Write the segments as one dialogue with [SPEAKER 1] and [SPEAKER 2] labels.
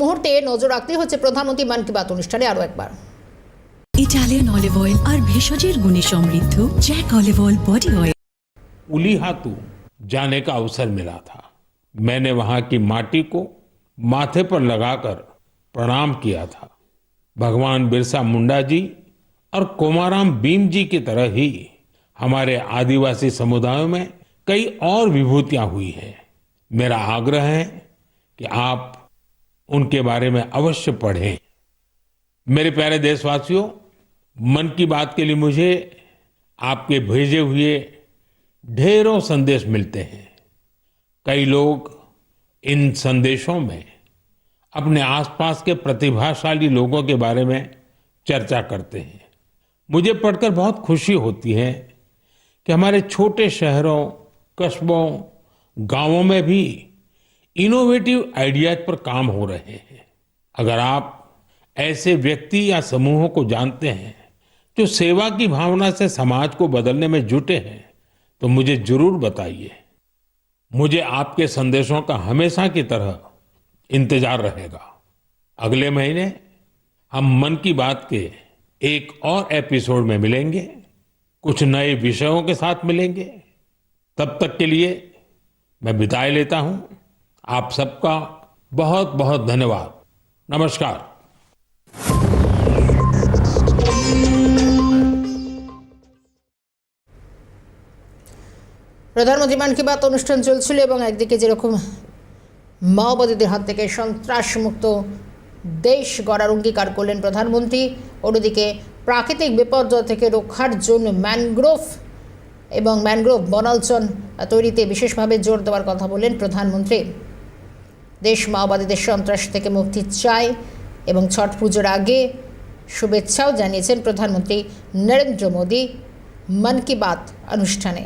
[SPEAKER 1] মুহূর্তে নজর রাখতে হচ্ছে প্রধানমন্ত্রী মন কি বাত অনুষ্ঠানে আরও একবার
[SPEAKER 2] ইটালিয়ান অলিভ অয়েল আর ভেষজের গুণে সমৃদ্ধ Jack olive oil body oil
[SPEAKER 3] Ulihatu जाने का अवसर मिला था मैंने वहां की माटी को माथे पर लगाकर प्रणाम किया था भगवान बिरसा मुंडा जी और कोमाराम भीम जी की तरह ही हमारे आदिवासी समुदायों में कई और विभूतियां हुई हैं मेरा आग्रह है कि आप उनके बारे में अवश्य पढ़ें। मेरे प्यारे देशवासियों, मन की बात के लिए मुझे आपके भेजे हुए ढेरों संदेश मिलते हैं। कई लोग इन संदेशों में अपने आसपास के प्रतिभाशाली लोगों के बारे में चर्चा करते हैं। मुझे पढ़कर बहुत खुशी होती है कि हमारे छोटे शहरों, कस्बों, गाँवों में भी इनोवेटिव आइडियाज़ पर काम हो रहे हैं। अगर आप ऐसे व्यक्ति या समूहों को जानते हैं, जो सेवा की भावना से समाज को बदलने में जुटे हैं तो मुझे ज़रूर बताइए। मुझे आपके संदेशों का हमेशा की तरह इंतज़ार रहेगा। अगले महीने हम मन की बात के एक और एपिसोड में मिलेंगे। कुछ नए विषयों के साथ मिलेंगे। तब तक के लिए मैं विदाई लेता हूँ। आप सबका बहुत बहुत धन्यवाद नमस्कार
[SPEAKER 1] প্রধানমন্ত্রী মান কি বাত অনুষ্ঠান চলছিল এবং একদিকে যেরকম মাওবাদীদের হাত থেকে সন্ত্রাসমুক্ত দেশ গড়ার অঙ্গীকার করলেন প্রধানমন্ত্রী অন্যদিকে প্রাকৃতিক বিপর্যয় থেকে রক্ষার জন্য ম্যানগ্রোভ এবং ম্যানগ্রোভ বনাঞ্চল তৈরিতে বিশেষভাবে জোর দেওয়ার কথা বললেন প্রধানমন্ত্রী দেশ মাওবাদীদের সন্ত্রাস থেকে মুক্তি চায় এবং ছট পুজোর আগে শুভেচ্ছাও জানিয়েছেন প্রধানমন্ত্রী নরেন্দ্র মোদী মন কি বাত অনুষ্ঠানে।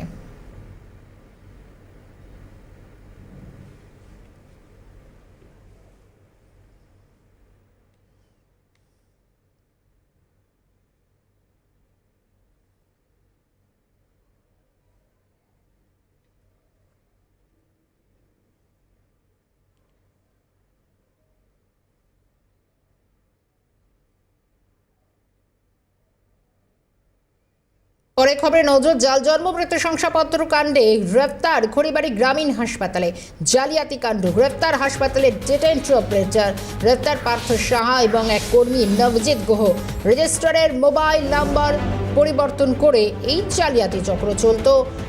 [SPEAKER 1] পরে খবরে নজর, জাল জন্মমৃত্যু শংসাপত্র কাণ্ডে গ্রেফতার খড়িবাড়ি গ্রামীণ হাসপাতালে। জালিয়াতি কাণ্ড গ্রেফতার হাসপাতালের ডেটা এন্ট্রি অপারেটর গ্রেফতার পার্থ সাহা এবং এক কর্মী নবজিৎ গুহ। রেজিস্টারের মোবাইল নাম্বার পরিবর্তন করে এই জালিয়াতি চক্র চলত।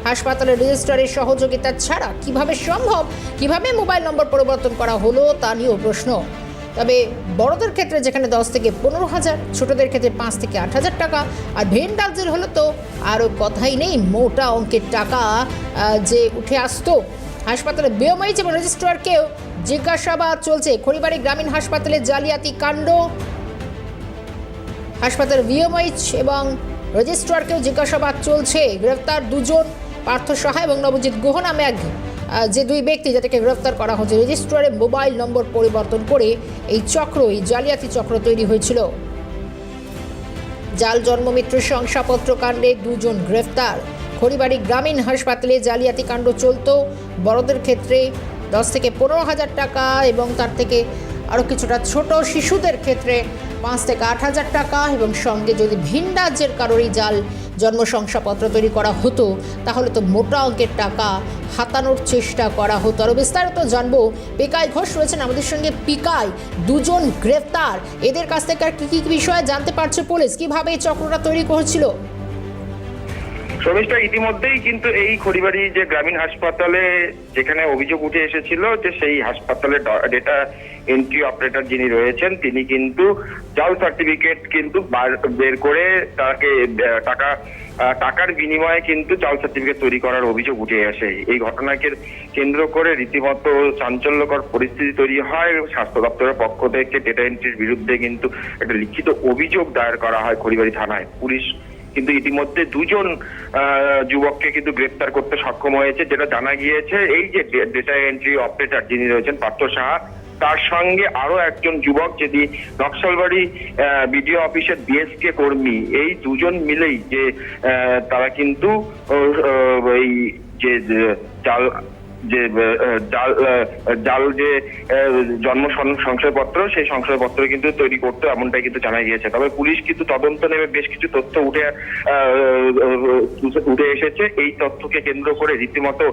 [SPEAKER 1] হাসপাতালের রেজিস্ট্রারের সহযোগিতা ছাড়া কীভাবে সম্ভব, কীভাবে মোবাইল নম্বর পরিবর্তন করা হলো তা নিয়েও প্রশ্ন। তবে বড়দের ক্ষেত্রে যেখানে দশ থেকে পনেরো হাজার, ছোটদের ক্ষেত্রে পাঁচ থেকে আট হাজার টাকা। আর ভেন রাজ্যের হলো তো আরও কথাই নেই, মোটা অঙ্কের টাকা যে উঠে আসতো হাসপাতালে বিএমআইচ এবং রেজিস্ট্রারকেও জিজ্ঞাসাবাদ চলছে। খড়িবাড়ি গ্রামীণ হাসপাতালে জালিয়াতি কাণ্ড। হাসপাতাল ভিএমআইচ এবং রেজিস্ট্রারকেও জিজ্ঞাসাবাদ চলছে। গ্রেফতার দুজন পার্থ সাহা এবং নবজিৎ গুহ নামে এক যে দুই ব্যক্তি যাদেরকে গ্রেফতার করা হয়েছে, রেজিস্ট্রারে মোবাইল নম্বর পরিবর্তন করে এই চক্র, এই জালিয়াতি চক্র তৈরি হয়েছিল। জাল জন্মমিত্র শংসাপত্র কাণ্ডে দুজন গ্রেফতার। খড়িবাড়ি গ্রামীণ হাসপাতালে জালিয়াতি কাণ্ড চলত। বড়দের ক্ষেত্রে দশ থেকে পনেরো হাজার টাকা এবং তার থেকে আরও কিছুটা ছোট শিশুদের ক্ষেত্রে পাঁচ থেকে আট হাজার টাকা এবং সঙ্গে যদি ভিন রাজ্যের কারোরই জাল জন্ম শংসাপত্র তৈরি করা হতো, তাহলে তো মোটা অঙ্কের টাকা হাতানোর চেষ্টা করা হতো। আরও বিস্তারিত জানব, পিকাই ঘোষ রয়েছেন আমাদের সঙ্গে। পিকাই, দুজন গ্রেফতার। এদের কাছ থেকে আর কী কী বিষয়ে জানতে পারছে পুলিশ? কীভাবে এই চক্রটা তৈরি করেছিল
[SPEAKER 4] শর্মিষ্ঠা ইতিমধ্যেই কিন্তু এই খড়িবাড়ি যে গ্রামীণ হাসপাতালে যেখানে অভিযোগ উঠে এসেছিল যে সেই হাসপাতালে ডেটা এন্ট্রি অপারেটর যিনি রয়েছেন, তিনি কিন্তু জাল সার্টিফিকেট কিন্তু বের করে তাকে টাকা টাকার বিনিময়ে কিন্তু জাল সার্টিফিকেট তৈরি করার অভিযোগ উঠে আসে। এই ঘটনাকে কেন্দ্র করে রীতিমতো চাঞ্চল্যকর পরিস্থিতি তৈরি হয়। স্বাস্থ্য দপ্তরের পক্ষ থেকে ডেটা এন্ট্রির বিরুদ্ধে কিন্তু একটা লিখিত অভিযোগ দায়ের করা হয় খড়িবাড়ি থানায়। পুলিশ কিন্তু ইতিমধ্যে দুজন যুবককে কিন্তু গ্রেপ্তার করতে সক্ষম হয়েছে, যেটা জানা গিয়েছে এই যে ডেটা এন্ট্রি অপারেটর যিনি রয়েছেন পার্থ সাহা, তার সঙ্গে আরও একজন যুবক যিনি নকশালবাড়ি বিডিও অফিসের বিএসকে কর্মী, এই দুজন মিলেই যে তারা কিন্তু এই যে জাল যে জাল জাল যে জন্ম সংশয়পত্র সেই সংশয়পত্র কিন্তু তৈরি করতে এমনটাই কিন্তু জানা গিয়েছে। তবে পুলিশ কিন্তু তদন্ত নেমে বেশ কিছু তথ্য উঠে উঠে এসেছে। এই তথ্যকে কেন্দ্র করে রীতিমতো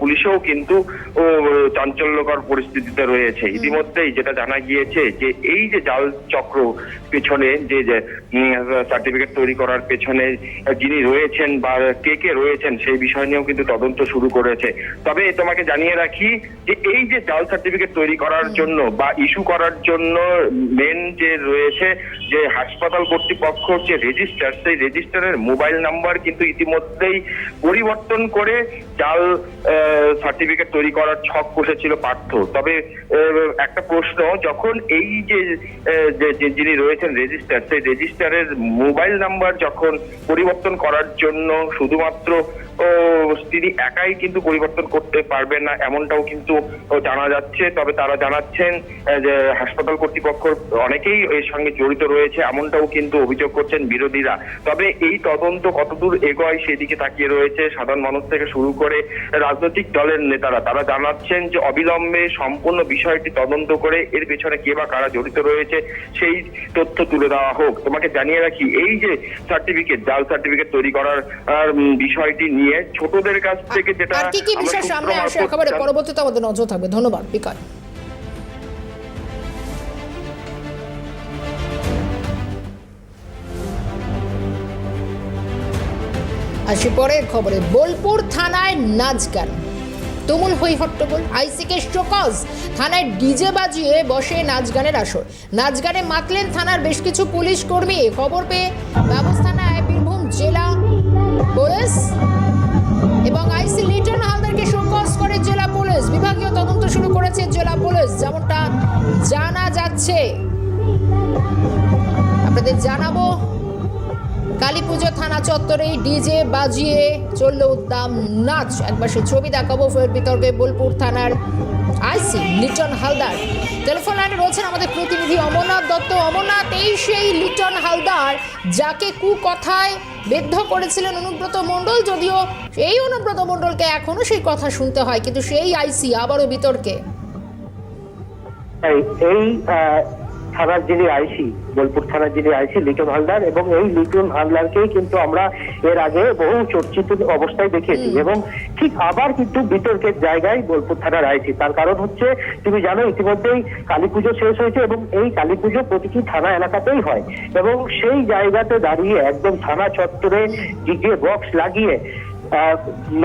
[SPEAKER 4] পুলিশেও কিন্তু চাঞ্চল্যকর পরিস্থিতিতে রয়েছে। ইতিমধ্যেই যেটা জানা গিয়েছে যে এই যে জাল চক্র পেছনে যে যে সার্টিফিকেট তৈরি করার পেছনে যিনি রয়েছেন বা কে কে রয়েছেন সেই বিষয় নিয়েও কিন্তু তদন্ত শুরু করেছে। তবে তোমাকে জানিয়ে রাখি যে এই যে জাল সার্টিফিকেট তৈরি করার জন্য বা ইস্যু করার জন্য মেন যে রয়েছে যে হাসপাতাল কর্তৃপক্ষ যে রেজিস্টার সেই রেজিস্টারের মোবাইল নাম্বার কিন্তু ইতিমধ্যেই পরিবর্তন করে জাল সার্টিফিকেট তৈরি করার ছক বসেছিল পার্থ। তবে একটা প্রশ্ন যখন এই যে যিনি রয়েছেন রেজিস্টার সেই রেজিস্টারের মোবাইল নাম্বার যখন পরিবর্তন করার জন্য শুধুমাত্র তিনি একাই কিন্তু পরিবর্তন করতে পারবেন না, এমনটাও কিন্তু জানা যাচ্ছে। তবে তারা জানাচ্ছেন যে হাসপাতাল কর্তৃপক্ষ অনেকেই এর সঙ্গে জড়িত রয়েছে, এমনটাও কিন্তু অভিযোগ করছেন বিরোধীরা। তবে এই তদন্ত কতদূর এগোয় সেদিকে তাকিয়ে রয়েছে সাধারণ মানুষ থেকে শুরু করে রাজনৈতিক দলের নেতারা। তারা জানাচ্ছেন যে অবিলম্বে সম্পূর্ণ বিষয়টি তদন্ত করে এর পেছনে কে বা কারা জড়িত রয়েছে সেই তথ্য তুলে দেওয়া হোক। তোমাকে জানিয়ে রাখি, এই যে সার্টিফিকেট জাল সার্টিফিকেট তৈরি করার বিষয়টি নিয়ে ছোটদের কাছ থেকে যেটা
[SPEAKER 1] আর কি কি বিষয় সামনে আসে? একেবারে পরবর্তীতে আমাদের নজর থাকবে। ধন্যবাদ বিকাশ আসি পরের খবরে। বোলপুর থানায় নাচ গান। তুমুল হই হট্টগোল আইসিকে শোকজ থানায় ডিজে বাজিয়ে বসে নাচ গানের আসর। নাচ গানে মাতলেন থানার বেশ কিছু পুলিশ কর্মী। খবর পেয়ে ব্যবস্থা নেয় বীরভূম জেলা পুলিশ। এবং আইসি লিটন হালদারকে শোকজ করে জেলা পুলিশ। বিভাগীয় তদন্ত শুরু করেছে জেলা পুলিশ। যেমনটা জানা যাচ্ছে, আপনাদের জানাব কালী পুজো থানা চত্বরেই ডিজে বাজিয়ে চলল উদ্দাম নাচ। একবার সে ছবি দেখাবো ফের বিতর্কে বোলপুর থানার আইসি লিটন হালদার। টেলিফোন লাইনে রয়েছেন আমাদের প্রতিনিধি অমরনাথ দত্ত। অমরনাথ, এই সেই লিটন হালদার যাকে কু কথায় বেদ্ধ করেছিলেন অনুব্রত মণ্ডল, যদিও এই অনুব্রত মণ্ডলকে এখনও সেই কথা শুনতে হয়, কিন্তু সেই আইসি আবারও বিতর্কে।
[SPEAKER 5] এই থানার যিনি আইসি বোলপুর থানার যিনি আইসি লিটন হালদার এবং এই লিটন হালদারকেই কিন্তু আমরা এর আগে বহু চর্চিত অবস্থায় দেখেছি এবং ঠিক আবার কিন্তু বিতর্কের জায়গায় বোলপুর থানার আইসি। তার কারণ হচ্ছে তুমি জানো ইতিমধ্যেই কালী পুজো শেষ হয়েছে এবং এই কালী পুজো প্রতিটি থানা এলাকাতেই হয় এবং সেই জায়গাতে দাঁড়িয়ে একদম থানা চত্বরে ডিজে বক্স লাগিয়ে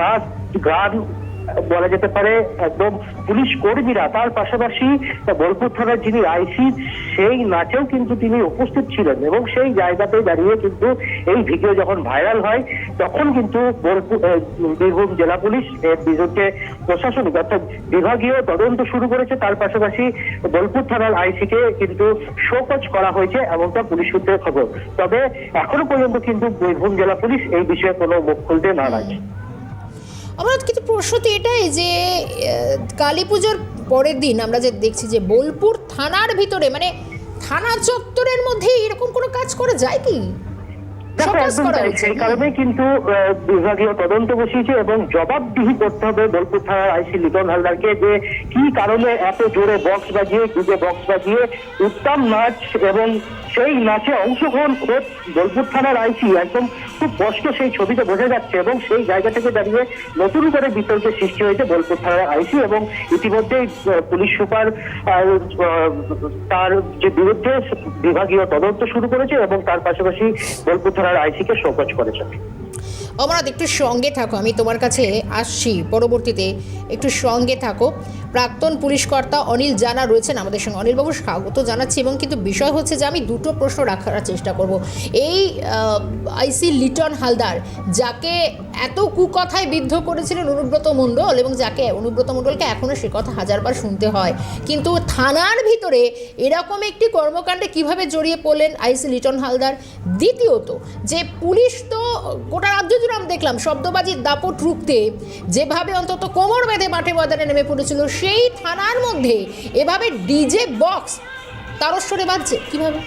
[SPEAKER 5] নাচ গান বলা যেতে পারে, একদম পুলিশ কর্মীরা, তার পাশাপাশি বোলপুর থানার যিনি আইসি, সেই নাচেও কিন্তু তিনি উপস্থিত ছিলেন এবং সেই জায়গাতে দাঁড়িয়ে কিন্তু এই ভিডিও যখন ভাইরাল হয়, তখন কিন্তু বোলপুর বীরভূম জেলা পুলিশ এর বিরুদ্ধে প্রশাসনিক অর্থাৎ বিভাগীয় তদন্ত শুরু করেছে। তার পাশাপাশি বোলপুর থানার আইসিকে কিন্তু শোকজ করা হয়েছে এমনটা পুলিশ সূত্রে খবর। তবে এখনও পর্যন্ত কিন্তু বীরভূম জেলা পুলিশ এই বিষয়ে কোনো মুখ খুলতে নারাজ।
[SPEAKER 1] আমার কিন্তু প্রশ্নটি এটাই যে কালী পুজোর পরের দিন আমরা যে দেখছি যে বোলপুর থানার ভিতরে মানে থানা চত্বরের মধ্যে এরকম কোনো কাজ করা যায় কি?
[SPEAKER 5] দেখো, একদম তাই। সেই কারণে কিন্তু বিভাগীয় তদন্ত বসিয়েছে এবং জবাবদিহি করতে হবে বোলপুর থানার আইসি লিটন হালদারকে যে কি কারণে এত জোরে বক্স বাজিয়ে ডিজে বক্স বাজিয়ে উত্তম নাচ এবং সেই নাচে অংশগ্রহণ করে বোলপুর থানার আইসি একদম খুব স্পষ্ট সেই ছবিতে বোঝা যাচ্ছে এবং সেই জায়গা থেকে দাঁড়িয়ে নতুন করে বিতর্কের সৃষ্টি হয়েছে বোলপুর থানার আইসি এবং ইতিমধ্যেই পুলিশ সুপার তার যে বিরুদ্ধে বিভাগীয় তদন্ত শুরু করেছে এবং তার পাশাপাশি বোলপুর থানার আইসিকে শোকজ করেছেন।
[SPEAKER 1] অমরাত একটু সঙ্গে থাকো, আমি তোমার কাছে আসছি। পরবর্তীতে একটু সঙ্গে থাকো। প্রাক্তন পুলিশ কর্তা অনিল জানা রয়েছেন আমাদের সঙ্গে। অনিলবাবু, স্বাগত জানাচ্ছি এবং কিন্তু বিষয় হচ্ছে যে আমি দুটো প্রশ্ন রাখার চেষ্টা করব। এই আইসি লিটন হালদার, যাকে এত কুকথায় বিদ্ধ করেছিলেন অনুব্রত মণ্ডল এবং যাকে অনুব্রত মণ্ডলকে এখনও সে কথা হাজারবার শুনতে হয়, কিন্তু থানার ভিতরে এরকম একটি কর্মকাণ্ডে কীভাবে জড়িয়ে পড়লেন আইসি লিটন হালদার? দ্বিতীয়ত, যে পুলিশ তো গোটা রাজ্য জুড়ে আমি দেখলাম, শব্দবাজির দাপট রুখতে যেভাবে অন্তত কোমর বেঁধে মাঠে ময়দানে নেমে পড়েছিল সেই থানার মধ্যে এভাবে ডিজে বক্স তারস্বরে বাজছে, কীভাবে?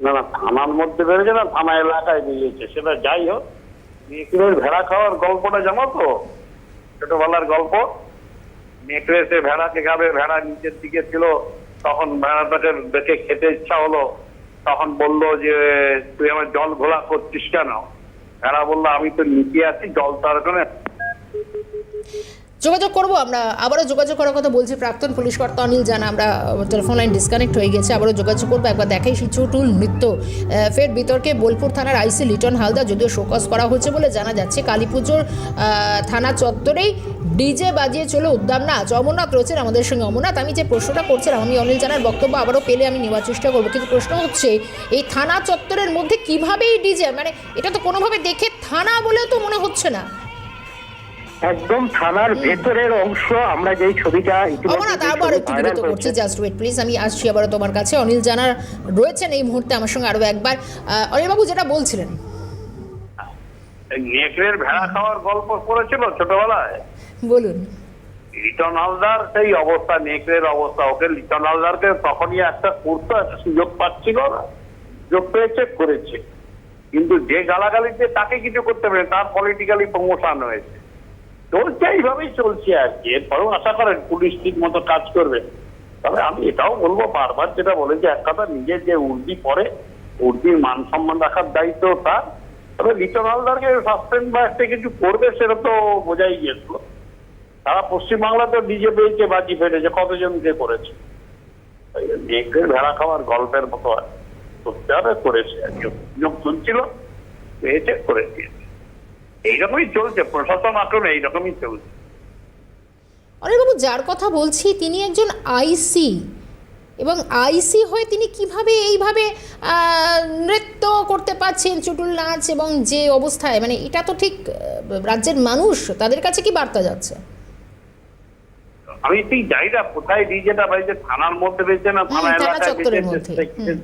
[SPEAKER 6] না না, থানার মধ্যে বেড়েছে না, থানা এলাকায় নিয়েছে সেটা যাই হোক। ভেড়া খাওয়ার গল্পটা জানো তো? ছোটবেলার গল্প। নেকড়ে এসে ভেড়াকে খাবে, ভেড়া নিচের দিকে ছিল, তখন ভেড়াটাকে দেখে খেতে ইচ্ছা হলো। তখন বলল যে, তুই আমার জল ঘোলা করছিস কেন? ভেড়া বলল, আমি তো নিচে আছি, জল তার ওখানে
[SPEAKER 1] যোগাযোগ করব, আমরা আবারও যোগাযোগ করার কথা বলছি প্রাক্তন পুলিশ কর্তা অনিল জানা, আমরা টেলিফোন লাইন ডিসকানেক্ট হয়ে গেছে, আবারও যোগাযোগ করব, একবার দেখাই সেই চুটুল নৃত্য। ফের বিতর্কে বোলপুর থানার আইসি লিটন হালদা, যদিও শোকজ করা হয়েছে বলে জানা যাচ্ছে কালী পুজোর থানা চত্বরেই ডিজে বাজিয়ে চলে উদ্যাম নাচ। অমরনাথ রয়েছেন আমাদের সঙ্গে। অমরনাথ, আমি যে প্রশ্নটা করছিলাম, আমি অনিল জানার বক্তব্য আবারও পেলে আমি নেওয়ার চেষ্টা করব, কিন্তু প্রশ্ন হচ্ছে, এই থানা চত্বরের মধ্যে কীভাবে এই ডিজে মানে এটা তো কোনোভাবে দেখে থানা বলেও তো মনে হচ্ছে না।
[SPEAKER 5] একদম থানার ভেতরের অংশ আমরা যেই ছবিটা ইতিমধ্যে
[SPEAKER 1] অমরনাথ আবার একটু বিরত করছি জাস্ট ওয়েট প্লিজ আমি আসছি আবারও তোমার কাছে। অনিল জানার রয়েছেন এই মুহূর্তে আমার সঙ্গে আরও একবার। আহ, অনিলবাবু যেটা বলছিলেন।
[SPEAKER 6] নেকড়ের ভেড়া খাওয়ার গল্প পড়েছিল ছোটবেলায়?
[SPEAKER 1] বলুন।
[SPEAKER 6] লিটন হালদার সেই অবস্থা নেকড়ের অবস্থা। ওকে লিটন হালদারকে তখনই একটা করতো একটা সুযোগ পাচ্ছিল না সুযোগ পেয়েছে করেছে। কিন্তু যে গালাগালিতে তাকে কিছু করতে পারে তার পলিটিক্যালি প্রমোশন হয়েছে। চলছে এইভাবেই চলছে আর কি। এরপরেও আশা করেন পুলিশ ঠিক মতো কাজ করবে। তবে আমি এটাও বলব বারবার যেটা বলেছি এক কথা, নিজের যে উর্দি পরে, উর্দির মান সম্মান রাখার দায়িত্ব তার। তবে লিটন হালদারকে সাসপেন্ড বা একটা কিছু করবে, সেটা তো বোঝাই গিয়েছিল। সারা পশ্চিমবাংলাতে ডিজে পেয়েছে বাজি ফেটেছে, কতজনকে করেছে? নেকড়ের ভেড়া খাওয়ার গল্পের মতো আর করেছে আর কি অভিযোগ শুনছিল পেয়েছে করে দিয়েছে এইরকমই চলছে প্রশাসন আসুন এইরকমই চলছে।
[SPEAKER 1] অনিলবাবু যার কথা বলছি তিনি একজন আইসি এবং আইসি হয়ে তিনি কীভাবে এইভাবে নৃত্য করতে পারছেন চুটুল নাচ এবং যে অবস্থায় মানে এটা তো ঠিক রাজ্যের মানুষ তাদের কাছে কি বার্তা যাচ্ছে?
[SPEAKER 6] আমি ঠিক জানি না কোথায় ডিজেটা বাড়িতে থানার মধ্যে রয়েছে না থানা এলাকায়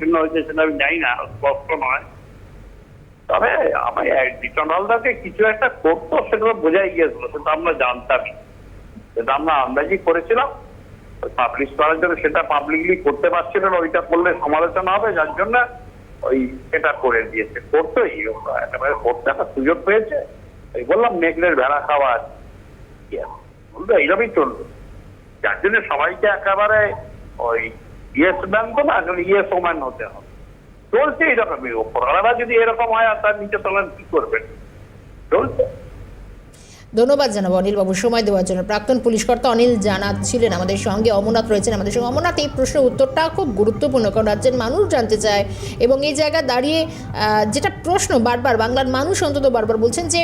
[SPEAKER 6] জন্য হয়েছে সেটা আমি জানি না স্পষ্ট নয়। তবে আমি লিটন হালদারকে কিছু একটা করতো সেটা বোঝাই গিয়েছিল, সেটা আমরা জানতামই। সেটা আমরা আন্দাজি করেছিলাম পাবলিশ করার জন্য সেটা পাবলিকলি করতে পারছিল না, ওইটা করলে সমালোচনা হবে, যার জন্য ওই এটা করে দিয়েছে। করতোই একেবারে করতে একটা সুযোগ পেয়েছে। এই বললাম নেকলের ভেড়া খাওয়ার বলতো এইরকমই চলবে। যার জন্য সবাইকে একেবারে ওই ইয়েস তো না ইয়েস ওম্যান হতে হবে। চলছে এরকমই ওপরওয়ালারা যদি এরকম হয়, আর তার নিচে তলান কি করবেন চলছে।
[SPEAKER 1] ধন্যবাদ জানাব অনিলবাবু। সময় দেওয়ার জন্য। প্রাক্তন পুলিশ কর্তা অনিল জানা ছিলেন আমাদের সঙ্গে। অমরনাথ রয়েছেন আমাদের সঙ্গে। অমরনাথ, এই প্রশ্নের উত্তরটা খুব গুরুত্বপূর্ণ, কারণ রাজ্যের মানুষ জানতে চায়। এবং এই জায়গায় দাঁড়িয়ে যেটা প্রশ্ন বারবার, বাংলার মানুষ অন্তত বারবার বলছেন যে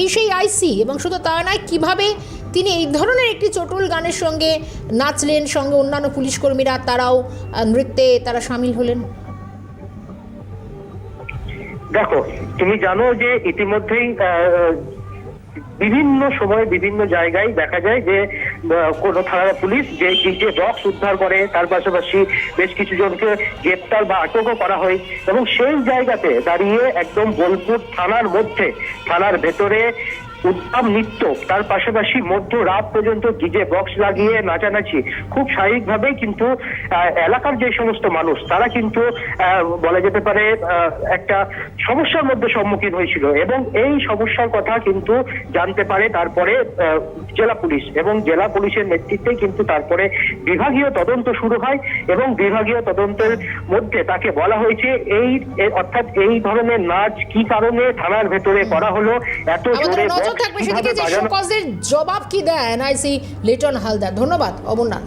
[SPEAKER 1] এই সেই আইসি এবং শুধু তা নয়, কীভাবে তিনি এই ধরনের একটি চটুল গানের সঙ্গে নাচলেন, সঙ্গে অন্যান্য পুলিশ কর্মীরা, তারাও নৃত্যে তারা সামিল হলেন?
[SPEAKER 5] দেখো, তুমি জানো যে ইতিমধ্যেই বিভিন্ন সময়ে বিভিন্ন জায়গায় দেখা যায় যে কোন থানার পুলিশ যে যে বক্স উদ্ধার করে, তার পাশাপাশি বেশ কিছু জনকে গ্রেপ্তার বা আটকও করা হয় এবং সেই জায়গাতে দাঁড়িয়ে একদম বোলপুর থানার মধ্যে, থানার ভেতরে উদ্যম নৃত্য। তার পাশাপাশি মধ্য রাত পর্যন্ত ডিজে বক্স লাগিয়ে নাচানাচি। খুব স্বাভাবিকভাবেই কিন্তু এলাকার যে সমস্ত মানুষ তারা কিন্তু বলা যেতে পারে একটা সমস্যার মধ্যে সম্মুখীন হয়েছিল। এবং এই সমস্যার কথা কিন্তু জানতে পারে তারপরে জেলা পুলিশ। এবং জেলা পুলিশের নেতৃত্বে কিন্তু তারপরে বিভাগীয় তদন্ত শুরু হয় এবং বিভাগীয় তদন্তের মধ্যে তাকে বলা হয়েছে এই অর্থাৎ এই ধরনের নাচ কি কারণে থানার ভেতরে করা হলো এত জোরে
[SPEAKER 1] নজর থাকবে সেদিকে যে শোকজের জবাব কি দেয়? এনআইসি লিটন হালদার ধন্যবাদ অমরনাথ।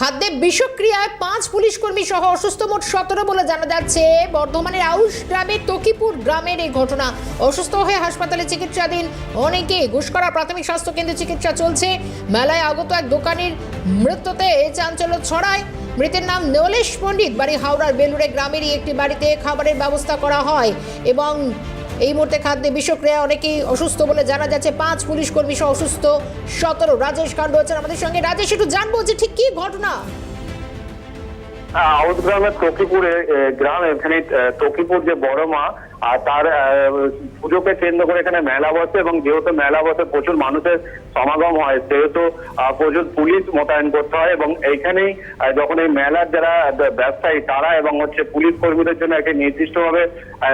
[SPEAKER 1] খাদ্যে বিষক্রিয়ায় পাঁচ পুলিশ কর্মী সহ অসুস্থ মোট সতেরো বলে জানা যাচ্ছে। বর্ধমানের আউশ গ্রামের তকিপুর গ্রামের এই ঘটনা। অসুস্থ হয়ে হাসপাতালে চিকিৎসাধীন অনেকে। ঘুষকরা প্রাথমিক স্বাস্থ্য কেন্দ্রে চিকিৎসা চলছে। মেলায় আগত এক দোকানের মৃত্যুতে চাঞ্চল্য ছড়ায়। মৃতের নাম নেওলেশ পণ্ডিত। বাড়ি হাওড়ার বেলুড়ে গ্রামেরই একটি বাড়িতে খাবারের ব্যবস্থা করা হয় এবং এই মুহূর্তে খাদ্যে বিষক্রিয়া, অনেকেই অসুস্থ বলে জানা যাচ্ছে। পাঁচ পুলিশ কর্মী সহ অসুস্থ সতেরো। রাজেশ কাণ্ড হচ্ছেন আমাদের সঙ্গে। রাজেশ, একটু জানব যে ঠিক কি ঘটনা?
[SPEAKER 6] আউট গ্রামের তকিপুরে গ্রাম এখানে তকিপুর যে বড় মা
[SPEAKER 7] আর তার পুজোকে কেন্দ্র করে এখানে মেলা বসে এবং যেহেতু মেলা বসে প্রচুর মানুষের সমাগম হয়, সেহেতু প্রচুর পুলিশ মোতায়েন করতে হয় এবং এইখানেই যখন এই মেলার যারা ব্যবসায়ী তারা এবং হচ্ছে পুলিশ কর্মীদের জন্য একটি নির্দিষ্টভাবে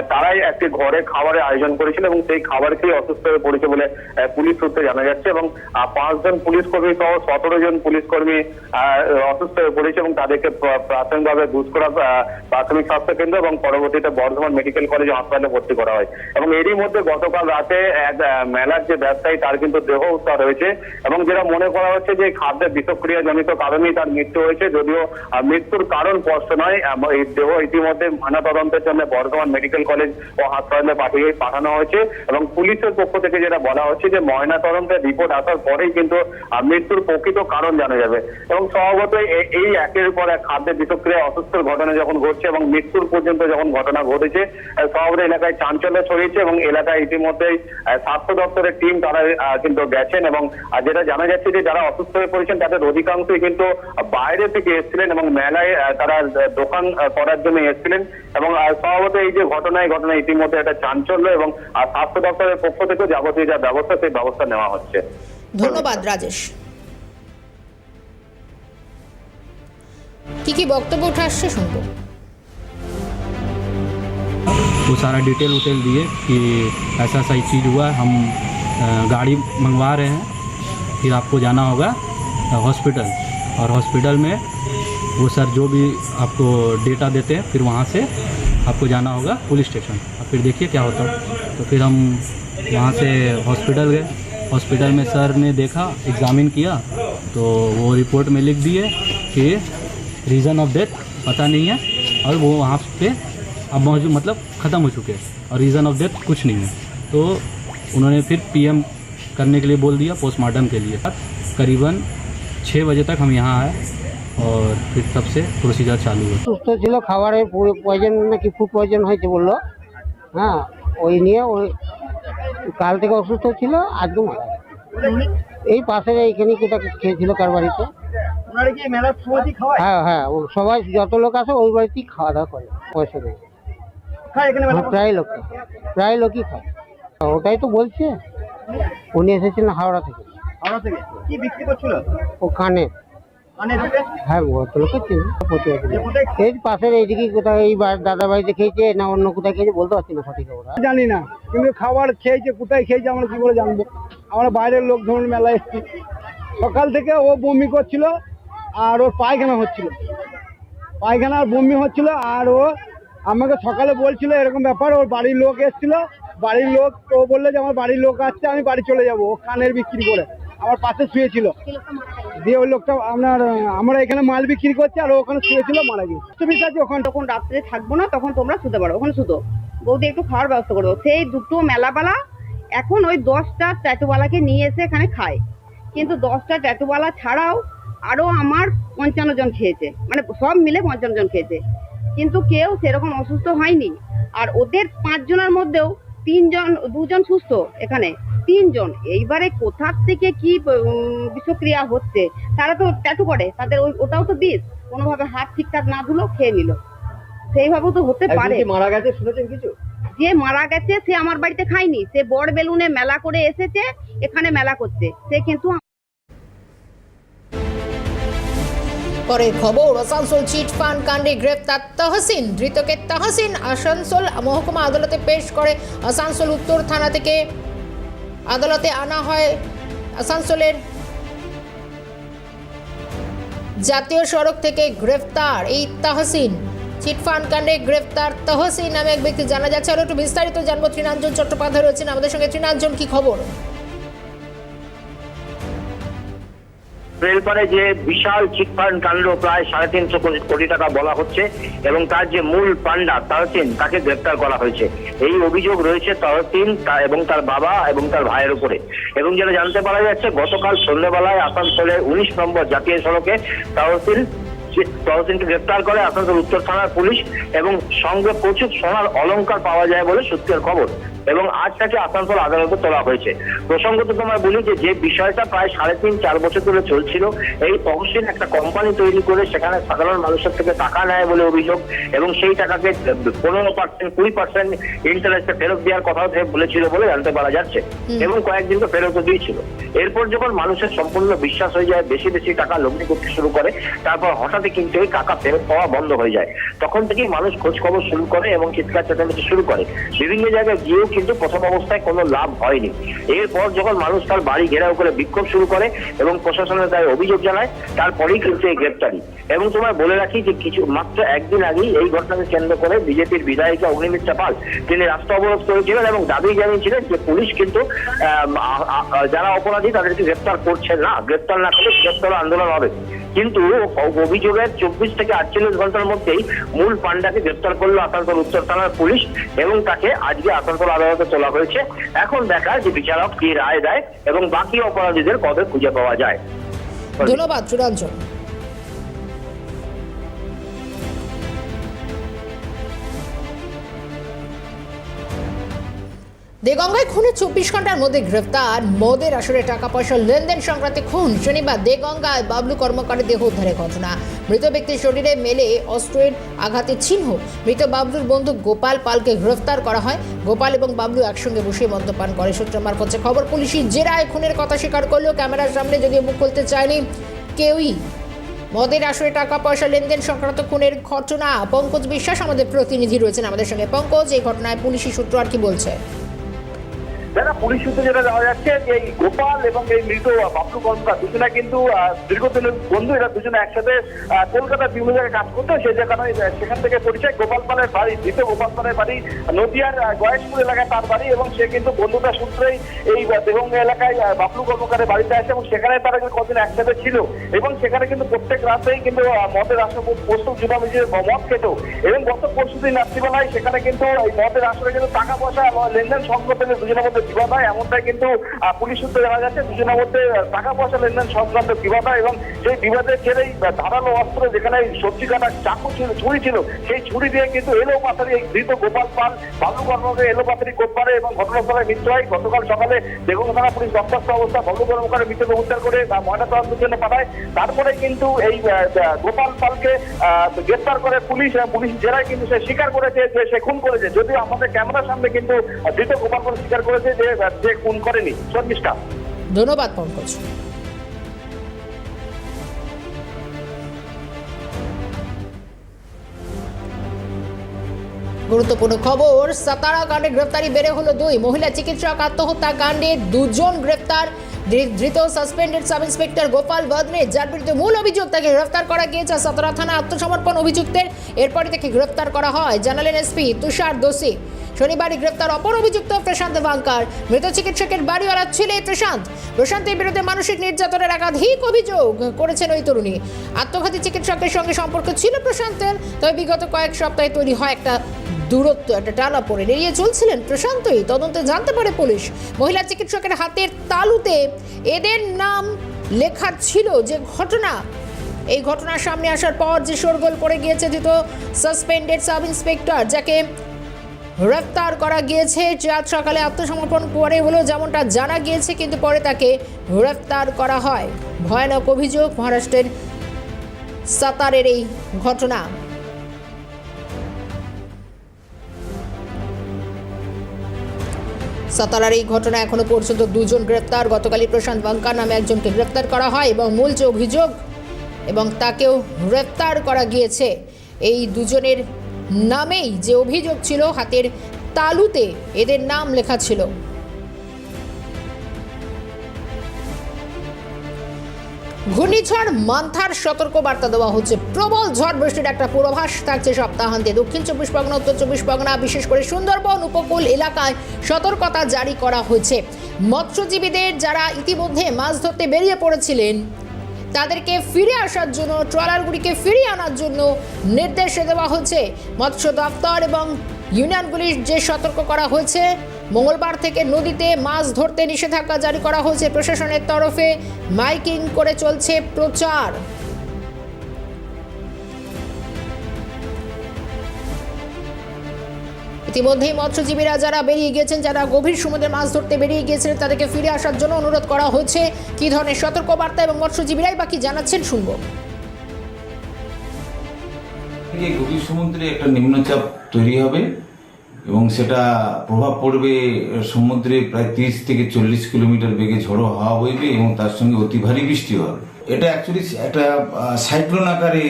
[SPEAKER 7] তারাই একটি ঘরে খাবারের আয়োজন করেছিল এবং সেই খাবার খেয়ে অসুস্থ হয়ে পড়েছে বলে পুলিশ সূত্রে জানা যাচ্ছে এবং পাঁচজন পুলিশ কর্মী সহ সতেরো জন পুলিশ কর্মী অসুস্থ হয়ে পড়েছে এবং তাদেরকে প্রাথমিকভাবে প্রাথমিকভাবে দুষ্করা প্রাথমিক স্বাস্থ্য কেন্দ্র এবং পরবর্তীতে বর্ধমান মেডিকেল কলেজ হাসপাতালে ভর্তি করা হয়। এবং এরই মধ্যে গতকাল রাতে এক মেলার যে ব্যবসায়ী, তার কিন্তু দেহ উদ্ধার হয়েছে এবং যেটা মনে করা হচ্ছে যে খাদ্যের বিষক্রিয়া জনিত কারণেই তার মৃত্যু হয়েছে, যদিও মৃত্যুর কারণ স্পষ্ট নয়। এই দেহ ইতিমধ্যে ময়নাতদন্তের জন্য বর্ধমান মেডিকেল কলেজ ও হাসপাতালে পাঠিয়ে, পাঠানো হয়েছে এবং পুলিশের পক্ষ থেকে যেটা বলা হচ্ছে যে ময়না তদন্তের রিপোর্ট আসার পরেই কিন্তু মৃত্যুর প্রকৃত কারণ জানা যাবে। এবং স্বভাবতই এ- এই একের পর এক খাদ্যের বিষক্রিয়া, অসুস্থর ঘটনা যখন ঘটছে এবং মৃত্যুর পর্যন্ত যখন ঘটনা ঘটেছে স্বভাবত এলাকায় চাঞ্চল্য ছড়িয়েছে এবং এলাকায় ইতিমধ্যেই স্বাস্থ্য দপ্তরের টিম তারা কিন্তু গেছেন এবং যেটা জানা যাচ্ছে যে যারা অসুস্থ হয়ে পড়েছেন, তাদের অধিকাংশই কিন্তু বাইরে থেকে এসেছিলেন এবং মেলায় তারা দোকান করার জন্য এসেছিলেন এবং স্বভাবত এই যে ঘটনায় ঘটনা ইতিমধ্যে একটা চাঞ্চল্য এবং স্বাস্থ্য দপ্তরের পক্ষ থেকে যাবতীয় যা ব্যবস্থা, সেই ব্যবস্থা নেওয়া হচ্ছে।
[SPEAKER 1] ধন্যবাদ, রাজেশ। কি কি বক্তব্য উঠে আসছে, শুনব।
[SPEAKER 8] वो सारा डिटेल उटेल दिए कि ऐसा ऐसा चीज़ हुआ, हम गाड़ी मंगवा रहे हैं। फिर आपको जाना होगा हॉस्पिटल और हॉस्पिटल में वो सर जो भी आपको डेटा देते हैं, फिर वहाँ से आपको जाना होगा पुलिस स्टेशन और फिर देखिए क्या होता है। तो फिर हम वहाँ से हॉस्पिटल गए। हॉस्पिटल में सर ने देखा एग्ज़ामिन किया। तो वो रिपोर्ट में लिख दिए कि रीज़न ऑफ़ डेथ पता नहीं है। और वो वहाँ पे अब मौजूद मतलब ख़त्म हो चुके हैं और रीज़न ऑफ डेथ कुछ नहीं है तो उन्होंने फिर पीएम करने के लिए बोल दिया पोस्टमार्टम के लिए करीबन छः बजे तक हम यहाँ आए और फिर तब से प्रोसीजर चालू हुआ
[SPEAKER 9] সুস্থ ছিল খাবারে পয়জন নাকি ফুড পয়জন হয়েছে বললো হ্যাঁ ওই নিয়ে ওই কাল থেকে অসুস্থ ছিল আজকে মারা গেছে। এই পাশের এইখানে কোথাও খেয়েছিল কার বাড়িতে হ্যাঁ হ্যাঁ ও সবাই যত লোক আসে ওই বাড়িতেই খাওয়া দাওয়া করে পয়সা দেয় হ্যাঁ, প্রায় লোক খায়। প্রায় লোকই খায়। ওটাই তো বলছে উনি এসেছিলেন হাওড়া থেকে।
[SPEAKER 10] হাওড়া থেকে? কি বিক্রি করছিল?
[SPEAKER 9] ও কানে
[SPEAKER 10] মানে ঢুকে
[SPEAKER 9] হ্যাঁ চিনি।
[SPEAKER 10] কোথায়?
[SPEAKER 9] এই পাশের এইদিকে কোথাও এই দাদা বাড়িতে খেয়েছে না অন্য কোথায় খেয়েছে বলতে পারছি না সঠিক ওরা
[SPEAKER 10] জানি না কিন্তু খাবার খেয়েছে কোথায় খেয়েছে আমরা কি করে জানব? আমরা বাইরের লোক ধরুন মেলায় এসেছি। সকাল থেকে ও বমি করছিল আর ওর পায়খানা হচ্ছিল। পায়খানা আর বমি হচ্ছিল আর ও আমাকে সকালে বলছিল এরকম ব্যাপার, ওর বাড়ির লোক এসেছিল, বাড়ির লোক, ও বলল যে আমার বাড়ির লোক আসছে, আমি বাড়ি চলে যাব কানের বিক্রি করে, আমার পাশে শুয়েছিল। দিয়ে ওই লোকটা আপনার, আমরা এখানে মাল বিক্রি করছি, আর ওখানে শুয়েছিল, মারা গেছে। সুবিধা আছে ওখানে
[SPEAKER 11] তখন রাত্রে থাকব না, তখন তোমরা শুতে পারো, ওখানে শুতো। বৌদি একটু খাওয়ার ব্যবস্থা করব সেই দুটো মেলাবেলা, এখন ওই দশটা ট্যাটুওয়ালাকে নিয়ে এসে এখানে খায়। কিন্তু দশটা ট্যাটুওয়ালা ছাড়াও আরও আমার পঞ্চান্ন জন খেয়েছে। মানে সব মিলে পঞ্চান্ন জন খেয়েছে। কিন্তু কেউ সেরকম অসুস্থ হয়নি। আর ওদের পাঁচজনের মধ্যেও তিনজন দুজন সুস্থ এখানে। তিনজন। এইবারে কোথার থেকে কি বিষক্রিয়া হচ্ছে তারা তো ট্যাটু করে। তাদের ওই ওটাও তো বিষ। কোনোভাবে হাত ঠিকঠাক না ধুলো খেয়ে নিল। সেইভাবেও তো হতে পারে।
[SPEAKER 10] মারা গেছে শুনেছেন কিছু?
[SPEAKER 11] যে মারা গেছে সে আমার বাড়িতে খায়নি। সে বড় বেলুনে মেলা করে এসেছে এখানে মেলা করছে। সে কিন্তু
[SPEAKER 1] পরের খবর, আসানসোল চিট ফান্ড কাণ্ডে গ্রেফতার তহসিন, ধৃতকে তহসিন, আসানসোল মহকুমা আদালতে পেশ করে। আসানসোল উত্তর থানা থেকে আদালতে আনা হয় আসানসোলের জাতীয় সড়ক থেকে গ্রেফতার এই তহসিন। চিটফান্ড কাণ্ডে গ্রেফতার তহসিন নামে এক ব্যক্তি জানা যাচ্ছে। আরও একটু বিস্তারিত জানব। তৃণাঞ্জন চট্টোপাধ্যায় রয়েছেন আমাদের সঙ্গে। তৃণাঞ্জন, কি খবর?
[SPEAKER 12] রেলপারে যে বিশাল চিটফান্ড কাণ্ড প্রায় সাড়ে তিনশো কোটি টাকা বলা হচ্ছে এবং তার যে মূল পান্ডা তাহসিন, তাকে গ্রেপ্তার করা হয়েছে। এই অভিযোগ রয়েছে তাহসিন এবং তার বাবা এবং তার ভাইয়ের উপরে। এবং যেটা জানতে পারা যাচ্ছে, গতকাল সন্ধ্যেবেলায় আসানসোলের উনিশ নম্বর জাতীয় সড়কে তাহসিন তহসিনকে গ্রেপ্তার করে আসানসোল উত্তর থানার পুলিশ এবং সঙ্গে প্রচুর সোনার অলঙ্কার পাওয়া যায় বলে সূত্রের খবর এবং আজ তাকে আসানসোল আদালতে তোলা হয়েছে। প্রসঙ্গত তোমায় বলি যে যে বিষয়টা প্রায় সাড়ে তিন চার বছর ধরে চলছিল এই তহসিল একটা কোম্পানি তৈরি করে সেখানে সাধারণ মানুষের থেকে টাকা নেয় বলে অভিযোগ এবং সেই টাকাকে পনেরো পার্সেন্ট কুড়ি পার্সেন্ট ইন্টারেস্টে ফেরত দেওয়ার কথা বলেছিল বলে জানতে পারা যাচ্ছে এবং কয়েকদিন তো ফেরতও দিয়েছিল। এরপর যখন মানুষের সম্পূর্ণ বিশ্বাস হয়ে যায় বেশি বেশি টাকা লগ্নি করতে শুরু করে তারপর হঠাৎই কিন্তু টাকা ফেরত পাওয়া বন্ধ হয়ে যায়। তখন থেকেই মানুষ খোঁজ খবর শুরু করে এবং চিৎকার চেঁচামেচি শুরু করে। বিভিন্ন জায়গায় গিয়েও কিন্তু প্রথম অবস্থায় কোনো লাভ হয়নি। এরপর যখন মানুষ তার বাড়ি ঘেরাও করে বিক্ষোভ শুরু করে এবং প্রশাসনের তাই অভিযোগ জানায়, তারপরেই কিন্তু এই গ্রেপ্তারি। এবং তোমায় বলে রাখি যে কিছু, মাত্র একদিন আগেই এই ঘটনাকে কেন্দ্র করে বিজেপির বিধায়িকা অগ্নিমিত্রা পাল তিনি রাস্তা অবরোধ করেছিলেন এবং দাবি জানিয়েছিলেন যে পুলিশ কিন্তু যারা অপরাধী তাদেরকে গ্রেপ্তার করছে না। গ্রেপ্তার না করে গ্রেপ্তার আন্দোলন হবে। কিন্তু অভিযোগের চব্বিশ থেকে আটচল্লিশ ঘণ্টার মধ্যেই মূল পান্ডাকে গ্রেপ্তার করল আসানসোল উত্তর থানার পুলিশ এবং তাকে আজকে আসানসোল আদালতে তোলা হয়েছে। এখন দেখা যে বিচারক কি রায় দেয় এবং বাকি অপরাধীদের কবে খুঁজে পাওয়া যায়।
[SPEAKER 1] ধন্যবাদ চূড়াঞ্চল দেগঙ্গায় খুনে চব্বিশ ঘণ্টার মধ্যে গ্রেফতার। মদের আসরে টাকা পয়সা লেনদেন সংক্রান্তে খুন। শনিবার দেগঙ্গায় বাবলু কর্মকারের দেহ উদ্ধারের ঘটনা। মৃত ব্যক্তির শরীরে মেলে অস্ত্রের আঘাতের চিহ্ন। মৃত বাবলুর বন্ধু গোপাল পালকে গ্রেফতার করা হয়। গোপাল এবং বাবলু একসঙ্গে বসে মদ্যপান করে। সূত্র মারফত খবর, পুলিশি জেরায় খুনের কথা স্বীকার করলেও ক্যামেরার সামনে যদিও মুখ খুলতে চায়নি কেউই। মদের আসরে টাকা পয়সা লেনদেন সংক্রান্ত খুনের ঘটনা। পঙ্কজ বিশ্বাস আমাদের প্রতিনিধি রয়েছেন আমাদের সঙ্গে। পঙ্কজ, এই ঘটনায় পুলিশি সূত্র আর কি বলছে?
[SPEAKER 6] যারা পুলিশ সূত্রে যেটা জানা যাচ্ছে এই গোপাল এবং এই মৃত বাবলু কর্মকার দুজনে কিন্তু দীর্ঘদিনের বন্ধু, এরা দুজনে একসাথে কলকাতার বিভিন্ন জায়গায় কাজ করতো সেই জায়গায় সেখান থেকে পরিচয় গোপাল পালের বাড়ি, মৃত গোপাল পালের বাড়ি, নদিয়ার গয়েশপুর এলাকায় তার বাড়ি এবং সে কিন্তু বন্ধুতা সূত্রেই এই দেবঙ্গা এলাকায় বাবলু কর্মকারের বাড়িতে আসে এবং সেখানে তারা কিন্তু কদিন একসাথে ছিল এবং সেখানে কিন্তু প্রত্যেক রাতেই কিন্তু মদের আসর প্রস্তুত জুটামিজি মদ খেত এবং গত পরশু দিন রাত্রিবেলায় সেখানে কিন্তু এই মদের আসরে কিন্তু টাকা পয়সা, লেনদেন সংক্রান্ত দুজনের মধ্যে বিবাদ হয় এমনটাই কিন্তু পুলিশ সূত্রে জানা যাচ্ছে, দুজনের মধ্যে টাকা পয়সা লেনদেন সংক্রান্ত বিবাদ এবং সেই বিবাদের জেরেই ধারালো অস্ত্র যেখানে সবজি কাটার চাকু ছিল, ছুরি ছিল, সেই ছুরি দিয়ে কিন্তু এলো পাথারি, এই ধৃত গোপাল পাল বাবলু কর্মকে এলো পাথারি কোটপারে এবং ঘটনাস্থলে মৃত্যু হয়। গতকাল সকালে বেগুন থানা পুলিশ রক্তাক্ত অবস্থা বাবলু কর্মকারের মৃত্যু উদ্ধার করে ময়নাতদন্তের জন্য পাঠায়। তারপরে কিন্তু এই গোপাল পালকে গ্রেপ্তার করে পুলিশ পুলিশ জেরায় কিন্তু সে স্বীকার করেছে যে সে খুন করেছে। যদিও আমাদের ক্যামেরার সামনে কিন্তু ধৃত গোপাল পাল স্বীকার করেছে যে সে খুন করেনি, শর্মিষ্ঠা।
[SPEAKER 1] ধন্যবাদ, পঙ্কজ। গুরুত্বপূর্ণ খবর, সাতারা কাণ্ডে গ্রেফতারি বেড়ে হলো দুই। মহিলা চিকিৎসক আত্মহত্যা কাণ্ডে দুজন গ্রেফতার ধৃত সাসপেন্ডেড সাব ইন্সপেক্টর গোপাল বদনে, যার বিরুদ্ধে মূল অভিযোগ তাকে গ্রেফতার করা গিয়েছে। সাতারা থানা আত্মসমর্পণ অভিযুক্তের এরপরই তাকে গ্রেফতার করা হয়। জানালেন এসপি তুষার দোষী। শনিবারই গ্রেপ্তার অপর অভিযুক্ত প্রশান্ত বাঙ্কার মৃত চিকিৎসকের বাড়িওয়ালা ছেলে প্রশান্ত। প্রশান্তের বিরুদ্ধে মানসিক নির্যাতনের একাধিক অভিযোগ করেছেন ওই তরুণী। আত্মঘাতী চিকিৎসকের সঙ্গে সম্পর্ক ছিল প্রশান্তের, তবে বিগত কয়েক সপ্তাহে তৈরি হয় একটা দূরত্ব, একটা টানা পড়ে। এড়িয়ে চলছিলেন প্রশান্তই তদন্তে জানতে পারে পুলিশ। মহিলা চিকিৎসকের হাতের তালুতে এদের নাম লেখা ছিল যে ঘটনা। এই ঘটনার সামনে আসার পর যে শোরগোল পড়ে গিয়েছে ধৃত সাসপেন্ডেড সাব ইন্সপেক্টর যাকে গ্রেফতার করা গিয়েছে। আজ সকালে আত্মসমর্পণ করে হলো যেমনটা জানা গিয়েছে, কিন্তু পরে তাকে গ্রেফতার করা হয়। ভয়ানক অভিযোগ, মহারাষ্ট্রের সাতারের এই ঘটনা। সাতারার এই ঘটনা এখনও পর্যন্ত দুজন গ্রেপ্তার। গতকালই প্রশান্ত বাঙ্কার নামে একজনকে গ্রেপ্তার করা হয় এবং মূল যে অভিযোগ এবং তাকেও গ্রেপ্তার করা গিয়েছে। এই দুজনের নামেই যে অভিযোগ ছিল হাতের তালুতে, এদের নাম লেখা ছিল। ঘূর্ণিঝড় মান্থার সতর্ক বার্তা দেওয়া হচ্ছে। প্রবল ঝড় বৃষ্টির একটা পূর্বাভাস থাকছে সপ্তাহান্তে। দক্ষিণ চব্বিশ পরগনা, উত্তর চব্বিশ পরগনা, বিশেষ করে সুন্দরবন, উপকূল এলাকায় সতর্কতা জারি করা হয়েছে। মৎস্যজীবীদের যারা ইতিমধ্যে মাছ ধরতে বেরিয়ে পড়েছিলেন তাদেরকে ফিরে আসার জন্য, ট্রলারগুলিকে ফিরিয়ে আনার জন্য নির্দেশ দেওয়া হচ্ছে। মৎস্য দপ্তর এবং ইউনিয়নগুলির যে সতর্ক করা হয়েছে, মঙ্গলবার থেকে নদীতে মাছ ধরতে নিষেধাজ্ঞা জারি করা হয়েছে। প্রশাসনের তরফে মাইকিং করে চলছে প্রচার। ইতিমধ্যেই মৎস্যজীবীরা যারা বেরিয়ে গিয়েছেন যারা গভীর সমুদ্রে মাছ ধরতে বেরিয়ে গিয়েছিলেন তাদেরকে ফিরে আসার জন্য অনুরোধ করা হয়েছে কী ধরনের সতর্কবার্তা এবং মৎস্যজীবীরাই বাকি জানাচ্ছেন, শুনব।
[SPEAKER 13] গভীর সমুদ্রে একটা নিম্নচাপ তৈরি হবে এবং সেটা প্রভাব পড়বে, সমুদ্রে প্রায় তিরিশ থেকে চল্লিশ কিলোমিটার বেগে ঝড়ো হাওয়া বইবে এবং তার সঙ্গে অতি ভারী বৃষ্টি হবে। এটা অ্যাকচুয়ালি একটা সাইক্লোন আকারে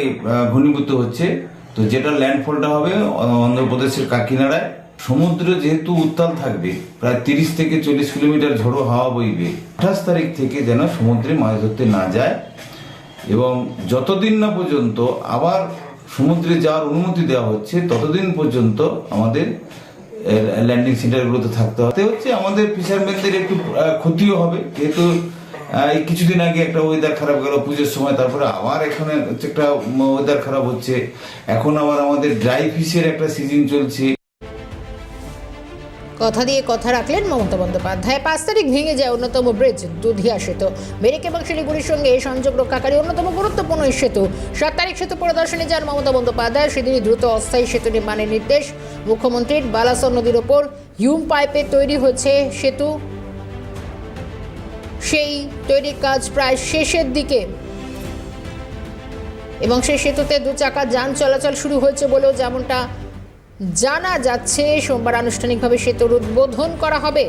[SPEAKER 13] ঘনীভূত হচ্ছে। তো যেটা ল্যান্ডফলটা হবে, অন্ধ্রপ্রদেশের কাকিনাড়ায়, সমুদ্র যেহেতু উত্তাল থাকবে, প্রায় তিরিশ থেকে চল্লিশ কিলোমিটার ঝড়ো হাওয়া বইবে। আঠাশ তারিখ থেকে যেন সমুদ্রে মাছ ধরতে না যায় এবং যতদিন না পর্যন্ত আবার সমুদ্রে যাওয়ার অনুমতি দেওয়া হচ্ছে, ততদিন পর্যন্ত আমাদের ল্যান্ডিং সেন্টারগুলোতে থাকতে হতে হচ্ছে আমাদের ফিশারম্যানদের একটু ক্ষতিও হবে, যেহেতু কিছুদিন আগে একটা ওয়েদার খারাপ গেল, পুজোর সময়, তারপরে আবার এখানে একটা ওয়েদার খারাপ হচ্ছে। এখন আবার আমাদের ড্রাই ফিশের একটা সিজন চলছে।
[SPEAKER 1] কথা দিয়ে কথা রাখলেন মমতা বন্দ্যোপাধ্যায়। পাঁচ তারিখ ভেঙে যায় অন্যতম ব্রিজ দুধিয়া সেতু। মেরিক এবং শিলিগুড়ির সঙ্গে সংযোগ রক্ষাকারী অন্যতম গুরুত্বপূর্ণ সেতু। সাত তারিখ সেতু পরিদর্শনে যান মমতা বন্দ্যোপাধ্যায়। সেদিনই দ্রুত অস্থায়ী সেতু নির্মাণের নির্দেশ মুখ্যমন্ত্রীর বালাসন নদীর ওপর। হিউম পাইপে তৈরি হচ্ছে সেতু। সেই তৈরির কাজ প্রায় শেষের দিকে। এবং সেই সেতুতে দু চাকা যান চলাচল শুরু হয়েছে বলেও যেমনটা জানা যাচ্ছে, সোমবার আনুষ্ঠানিকভাবে সেতুর উদ্বোধন করা হবে।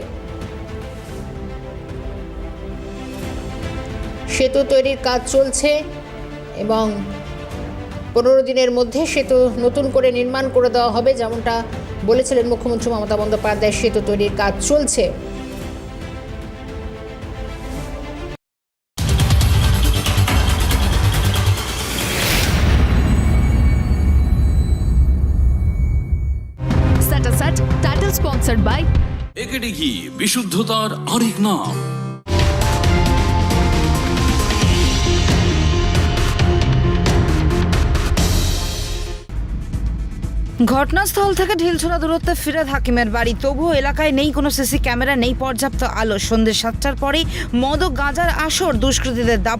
[SPEAKER 1] সেতু তৈরির কাজ চলছে এবং পনেরো দিনের মধ্যে সেতু নতুন করে নির্মাণ করে দেওয়া হবে, যেমনটা বলেছিলেন মুখ্যমন্ত্রী মমতা বন্দ্যোপাধ্যায়, সেতু তৈরির কাজ চলছে।
[SPEAKER 14] বিশুদ্ধতার আরেক নাম।
[SPEAKER 15] ঘটনাস্থল থেকে ঢিলছোড়া দূরত্বে ফিরাদ হাকিমের বাড়ি। তবুও এলাকায় নেই কোনো সিসি ক্যামেরা, নেই পর্যাপ্ত আলো। সন্ধ্যে সাতটার পরে মদ গাঁজার আসর দুষ্কৃতীদের দাপ